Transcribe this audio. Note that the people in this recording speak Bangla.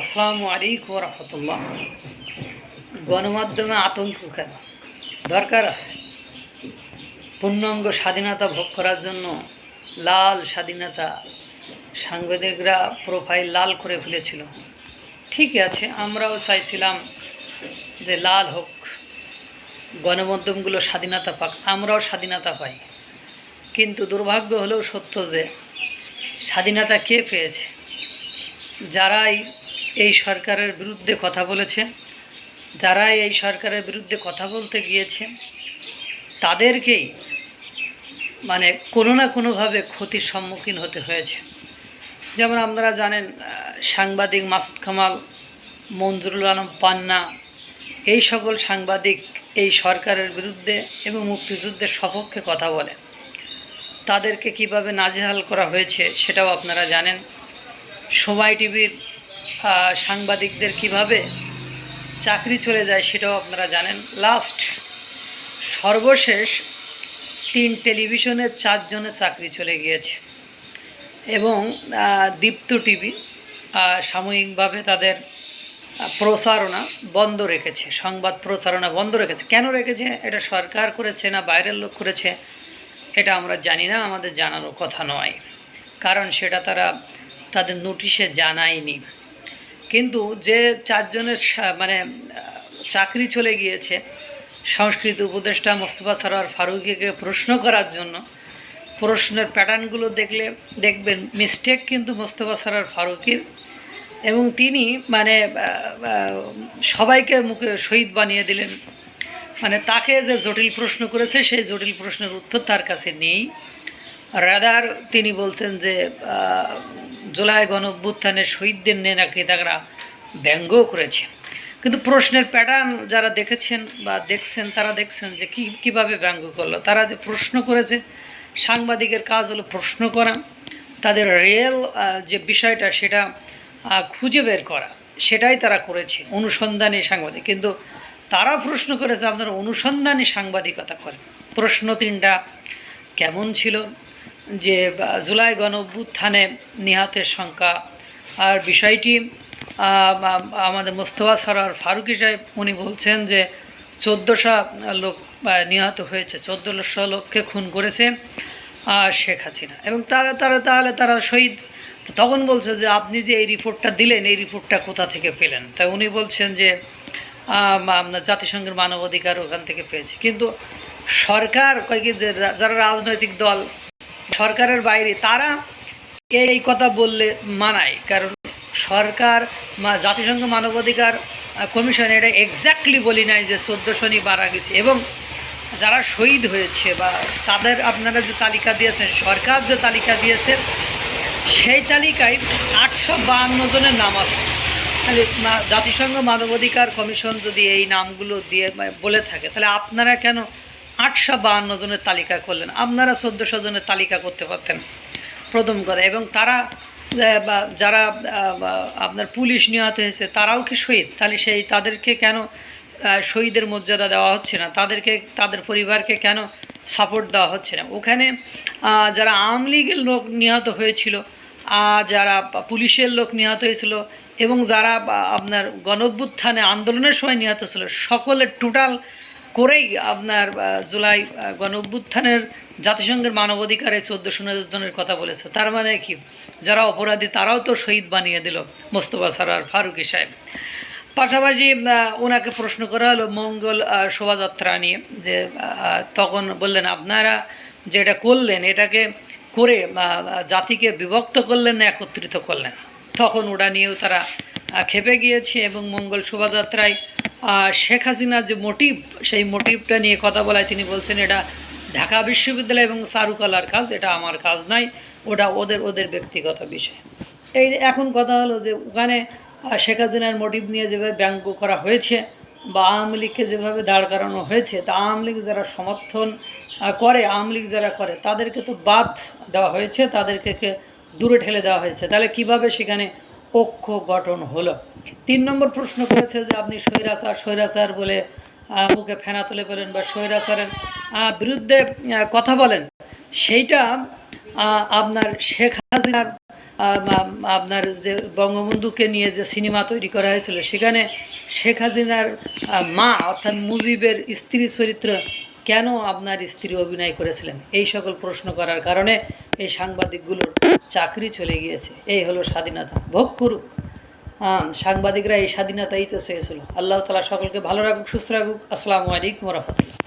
আসসালামু আলাইকুম রহমতুল্লাহ। গণমাধ্যমে আতঙ্ক কেন? দরকার আছে। পূর্ণাঙ্গ স্বাধীনতা ভোগ করার জন্য লাল স্বাধীনতা সাংবাদিকরা প্রোফাইল লাল করে ফেলেছিল। ঠিকই আছে, আমরাও চাইছিলাম যে লাল হোক, গণমাধ্যমগুলো স্বাধীনতা পাক, আমরাও স্বাধীনতা পাই। কিন্তু দুর্ভাগ্য হলেও সত্য যে স্বাধীনতা কে পেয়েছে? যারাই এই সরকারের বিরুদ্ধে কথা বলেছে। যারাই এই সরকারের বিরুদ্ধে কথা বলতে গিয়েছে, তাদেরকেই মানে কোনো না কোনোভাবে ক্ষতির সম্মুখীন হতে হয়েছে। যেমন আপনারা জানেন সাংবাদিক মাসুদ কামাল, মঞ্জুরুল আলম পান্না, এই সকল সাংবাদিক এই সরকারের বিরুদ্ধে এবং মুক্তিযুদ্ধের সপক্ষে কথা বলে। তাদেরকে কীভাবে নাজেহাল করা হয়েছে সেটাও আপনারা জানেন। সময় টিভির সাংবাদিকদের কীভাবে চাকরি চলে যায় সেটাও আপনারা জানেন। লাস্ট সর্বশেষ তিন টেলিভিশনের চারজনের চাকরি চলে গিয়েছে এবং দীপ্ত টিভি সাময়িকভাবে তাদের প্রসারণা বন্ধ রেখেছে, সংবাদ প্রচারণা বন্ধ রেখেছে। কেন রেখেছে? এটা সরকার করেছে না বাইরের লোক করেছে? এটা আমরা জানি না, আমাদের জানারও কথা নয়। কারণ সেটা তারা তাদের নোটিশে জানায়নি। কিন্তু যে চারজনের মানে চাকরি চলে গিয়েছে, সংস্কৃত উপদেষ্টা মোস্তফা সরোয়ার ফারুকিকে প্রশ্ন করার জন্য, প্রশ্নের প্যাটার্নগুলো দেখলে, দেখবেন মিস্টেক কিন্তু মোস্তফা সরোয়ার ফারুকির এবং তিনি মানে সবাইকে মুখে শহীদ বানিয়ে দিলেন। মানে তাকে যে জটিল প্রশ্ন করেছে, সেই জটিল প্রশ্নের উত্তর তার কাছে নেই। রাদার তিনি বলছেন যে জুলাই গণ অভ্যুত্থানের শহীদদের নিয়ে নাকি তারা ব্যঙ্গ করেছে। কিন্তু প্রশ্নের প্যাটার্ন যারা দেখেছেন বা দেখছেন, তারা দেখছেন যে কী, কীভাবে ব্যঙ্গ করল। তারা যে প্রশ্ন করেছে, সাংবাদিকের কাজ হলো প্রশ্ন করা, তাদের রিয়েল যে বিষয়টা সেটা খুঁজে বের করা, সেটাই তারা করেছে অনুসন্ধানী সাংবাদিক। কিন্তু তারা প্রশ্ন করেছে, আপনারা অনুসন্ধানী সাংবাদিকতা করেন। প্রশ্ন তিনটা কেমন ছিল? যে জুলাই গণ অভ্যুত্থানে নিহতের সংখ্যা। আর বিষয়টি আমাদের মোস্তফা সরার ফারুকি সাহেব, উনি বলছেন যে, চোদ্দোশো লোক নিহত হয়েছে, চোদ্দোশো লোককে খুন করেছে শেখ হাসিনা। এবং তারা তারা তাহলে তারা শহীদ। তখন বলছে যে, আপনি যে এই রিপোর্টটা দিলেন, এই রিপোর্টটা কোথা থেকে পেলেন? তাই উনি বলছেন যে জাতিসংঘের মানবাধিকার ওখান থেকে পেয়েছে। কিন্তু সরকার কয় কি যে যারা রাজনৈতিক দল সরকারের বাইরে, তারা এই কথা বললে মানায়। কারণ সরকার জাতিসংঘ মানবাধিকার কমিশন এটা এক্স্যাক্টলি বলি নাই যে চোদ্দোশনই মারা গেছে। এবং যারা শহীদ হয়েছে বা তাদের আপনারা যে তালিকা দিয়েছেন, সরকার যে তালিকা দিয়েছে, সেই তালিকায় আটশো বাহান্ন জনের নাম আছে। তাহলে জাতিসংঘ মানবাধিকার কমিশন যদি এই নামগুলো দিয়ে বলে থাকে, তাহলে আপনারা কেন আটশো বাহান্ন জনের তালিকা করলেন। আপনারা চোদ্দোশো জনের তালিকা করতে পারতেন। প্রথম কথা। এবং তারা বা যারা আপনার পুলিশ নিহত হয়েছে, তারাও কি শহীদ? তাহলে সেই তাদেরকে কেন শহীদের মর্যাদা দেওয়া হচ্ছে না? তাদেরকে, তাদের পরিবারকে কেন সাপোর্ট দেওয়া হচ্ছে না? ওখানে যারা আওয়ামী লীগের লোক নিহত হয়েছিল যারা পুলিশের লোক নিহত হয়েছিল, এবং যারা আপনার গণভ্যুত্থানে আন্দোলনের সময় নিহত ছিল, সকলের টোটাল করেই আপনার জুলাই গণ অভ্যুত্থানের জাতিসংঘের মানবাধিকারে চোদ্দোশো জনের কথা বলেছে। তার মানে কি? যারা অপরাধী, তারাও তো শহীদ বানিয়ে দিল মোস্তফা সারার ফারুকি সাহেব। পাশাপাশি ওনাকে প্রশ্ন করা হলো মঙ্গল শোভাযাত্রা নিয়ে যে তখন বললেন, আপনারা যেটা করলেন, এটাকে করে জাতিকে বিভক্ত করলেন না, একত্রিত করলেন তখন ওটা নিয়েও তারা খেপে গিয়েছে এবং মঙ্গল শোভাযাত্রায় শেখ হাসিনার যে মোটিভ সেই মোটিভটা নিয়ে কথা বলায় তিনি বলছেন, এটা ঢাকা বিশ্ববিদ্যালয় এবং চারুকলার কাজ, এটা আমার কাজ নয়, ওটা ওদের ওদের ব্যক্তিগত বিষয়। এই এখন কথা হলো যে ওখানে শেখ হাসিনার মোটিভ নিয়ে যেভাবে ব্যঙ্গ করা হয়েছে বা আওয়ামী লীগকে যেভাবে দাঁড় করানো হয়েছে, তা আওয়ামী লীগ যারা সমর্থন করে, আওয়ামী লীগ যারা করে, তাদেরকে তো বাদ দেওয়া হয়েছে, তাদেরকে দূরে ঠেলে দেওয়া হয়েছে। তাহলে কীভাবে সেখানে ঐক্য গঠন হলো? তিন নম্বর প্রশ্ন করেছে যে আপনি স্বৈরাচার স্বৈরাচার বলে মুখে ফেনা তুলে পেলেন বা স্বৈরাচারের বিরুদ্ধে কথা বলেন। সেইটা আপনার শেখ হাসিনার আপনার যে বঙ্গবন্ধুকে নিয়ে যে সিনেমা তৈরি করা হয়েছিল, সেখানে শেখ হাসিনার মা অর্থাৎ মুজিবের স্ত্রী চরিত্র কেন আপনার স্ত্রী অভিনয় করেছিলেন? এই সকল প্রশ্ন করার কারণে এই সাংবাদিকগুলোর চাকরি চলে গিয়েছে। এই হলো স্বাধীনতা। ভোগ করুক সাংবাদিকরা এই স্বাধীনতাই তো চেয়েছিল। আল্লাহ তালা সকলকে ভালো রাখুক, সুস্থ রাখুক। আসসালামু আলাইকুম রহমতুল্লাহ।